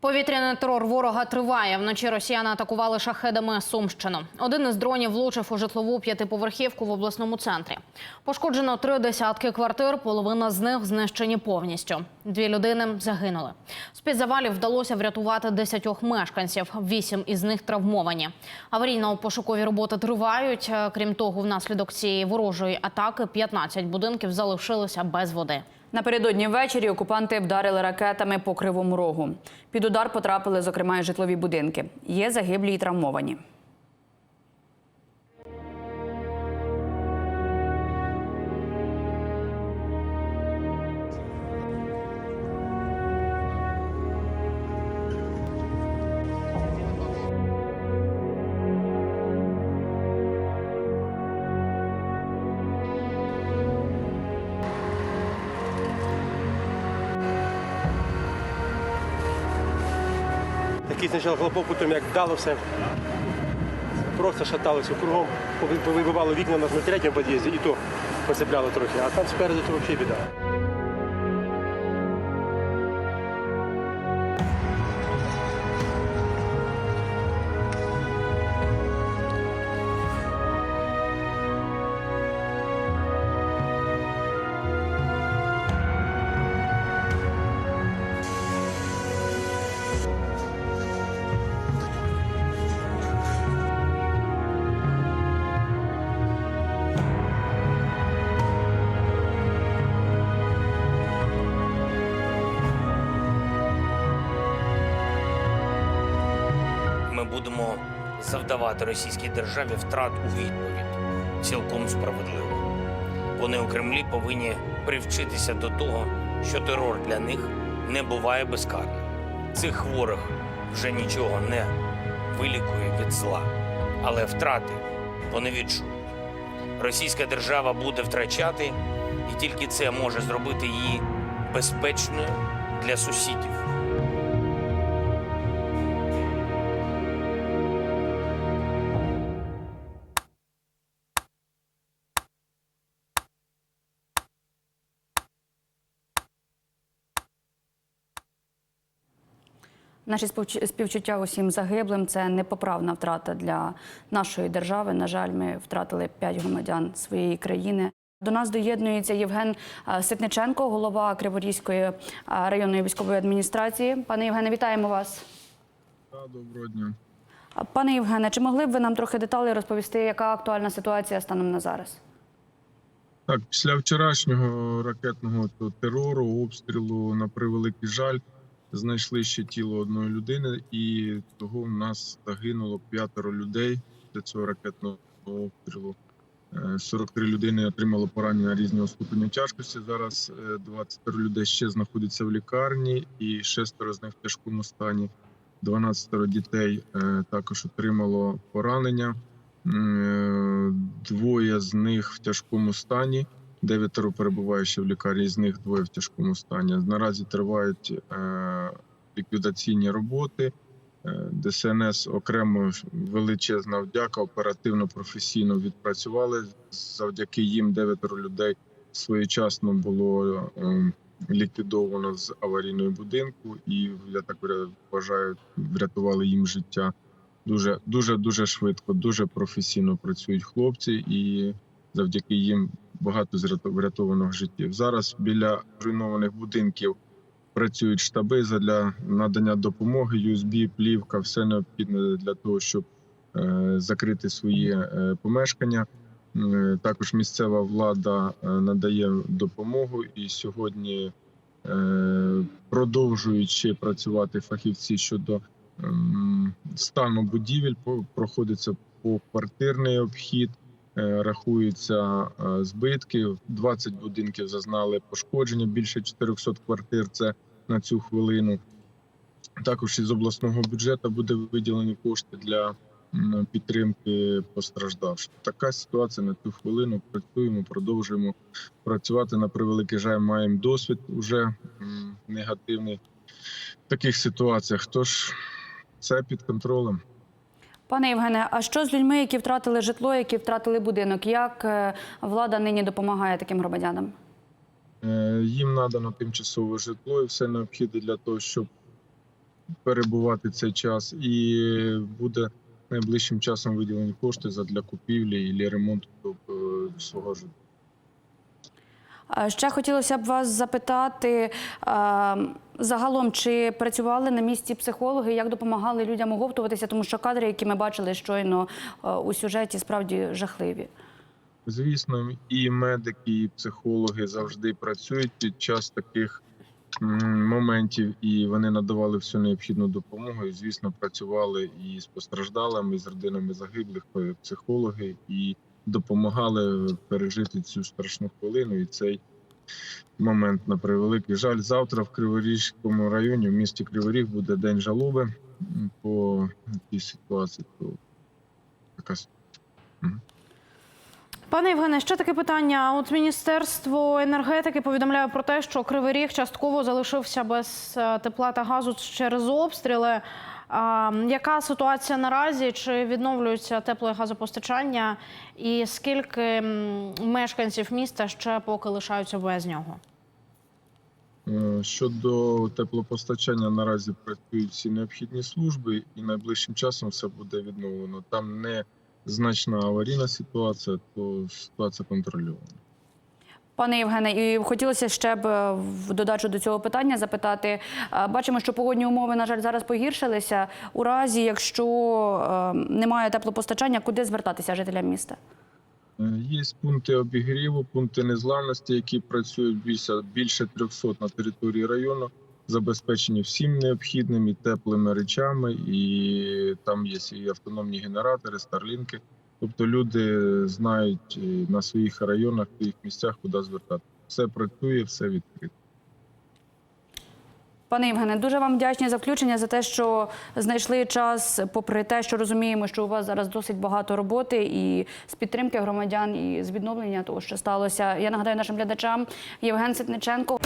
Повітряний терор ворога триває. Вночі росіяни атакували шахедами Сумщину. Один із дронів влучив у житлову п'ятиповерхівку в обласному центрі. Пошкоджено три десятки квартир, половина з них знищені повністю. Дві людини загинули. З-під завалів вдалося врятувати десятьох мешканців. Вісім із них травмовані. Аварійно-пошукові роботи тривають. Крім того, внаслідок цієї ворожої атаки 15 будинків залишилися без води. Напередодні ввечері окупанти вдарили ракетами по кривому рогу. Під удар потрапили, зокрема, і житлові будинки. Є загиблі і травмовані. Такий спочатку хлопок, потім як вдало все. Просто шаталося кругом, Пови- повибивало вікна на на третьому під'їзді, і то посипляло трохи, а там спереду то взагалі біда. Будемо завдавати російській державі втрат у відповідь. Цілком справедливо. Вони у Кремлі повинні привчитися до того, що терор для них не буває безкарним. Цих хворих вже нічого не вилікує від зла, але втрати вони відчують. Російська держава буде втрачати, і тільки це може зробити її безпечною для сусідів. Наші співч- співчуття усім загиблим це непоправна втрата для нашої держави. На жаль, ми втратили п'ять громадян своєї країни. До нас доєднується Євген е, Ситниченко, голова Криворізької е, районної військової адміністрації. Пане Євгене, вітаємо вас. Доброго дня. Пане Євгене, чи могли б ви нам трохи деталей розповісти, яка актуальна ситуація станом на зараз? Так, після вчорашнього ракетного терору, обстрілу, на превеликий жаль, знайшли ще тіло одної людини, і того в нас загинуло п'ятеро людей після цього ракетного обстрілу. Е, 43 людини отримало поранення різного ступеня тяжкості. Зараз е, 23 людей ще знаходяться в лікарні, і шестеро з них в тяжкому стані. 12 дітей е, також отримало поранення. Е, Двоє з них в тяжкому стані. Дев'ятеро перебуває ще в лікарні, з них двоє в тяжкому стані. Наразі тривають е, ліквідаційні роботи. Е, ДСНС окремо величезна вдяка, оперативно професійно відпрацювали. Завдяки їм дев'ятеро людей своєчасно було е, ліквідовано з аварійного будинку, і я так вважаю, врятували їм життя. Дуже дуже дуже швидко, дуже професійно працюють хлопці, і завдяки їм багато врятованих життів. Зараз біля руйнованих будинків працюють штаби для надання допомоги, USB, плівка, все необхідне для того, щоб е, закрити свої е, помешкання. Е, Також місцева влада надає допомогу, і сьогодні продовжують ще працювати фахівці щодо стану будівель. По- Проходиться поквартирний обхід, е, рахуються е, збитки. 20 будинків зазнали пошкодження. Більше 400 квартир. Це на цю хвилину. Також із обласного бюджету буде виділені кошти для підтримки постраждавших. Така ситуація на цю хвилину. Працюємо, продовжуємо працювати. На превеликий жаль, маємо досвід уже негативний в таких ситуаціях. Тож це під контролем. Пане Євгене, а що з людьми, які втратили житло, які втратили будинок? Як е, влада нині допомагає таким громадянам? Е, Їм надано тимчасове житло і все необхідне для того, щоб перебувати цей час, і буде найближчим часом виділені кошти для купівлі і ремонту е, свого житла. Ще хотілося б вас запитати загалом, чи працювали на місці психологи, як допомагали людям оговтуватися, тому що кадри, які ми бачили щойно у сюжеті, справді жахливі. Звісно, і медики, і психологи завжди працюють під час таких моментів, і вони надавали всю необхідну допомогу. І, звісно, працювали і з постраждалими, і з родинами загиблих е, психологи, і допомагали пережити цю страшну хвилину і цей момент на превеликий жаль. Завтра в Криворізькому районі, в місті Кривий Ріг, буде день жалоби по цій ситуації. Така Пане Євгене, ще таке питання. От Міністерство енергетики повідомляє про те, що Кривий Ріг частково залишився без е, тепла та газу через обстріли. А, яка ситуація наразі? Чи відновлюється тепло газопостачання? І скільки мешканців міста ще поки лишаються без нього? Е, Щодо теплопостачання, наразі працюють всі необхідні служби, і найближчим часом все буде відновлено. Там не значна аварійна ситуація, то ситуація контрольована. Пане Євгене, і хотілося ще б е, в додачу до цього питання запитати. Е, Бачимо, що погодні умови, на жаль, зараз погіршилися. У разі, якщо е, немає теплопостачання, куди звертатися жителям міста? Є пункти обігріву, пункти незламності, які працюють більше, більше 300 на території району, забезпечені всім необхідним і теплими речами, і там є і автономні генератори, старлінки. Тобто люди знають е, на своїх районах, в місцях, куди звертати. Все працює, все відкрито. Пане Євгене, дуже вам вдячні за включення, за те, що знайшли час, попри те, що розуміємо, що у вас зараз досить багато роботи і з підтримки громадян, і з відновлення того, що сталося. Я нагадаю нашим глядачам Євген Ситниченко.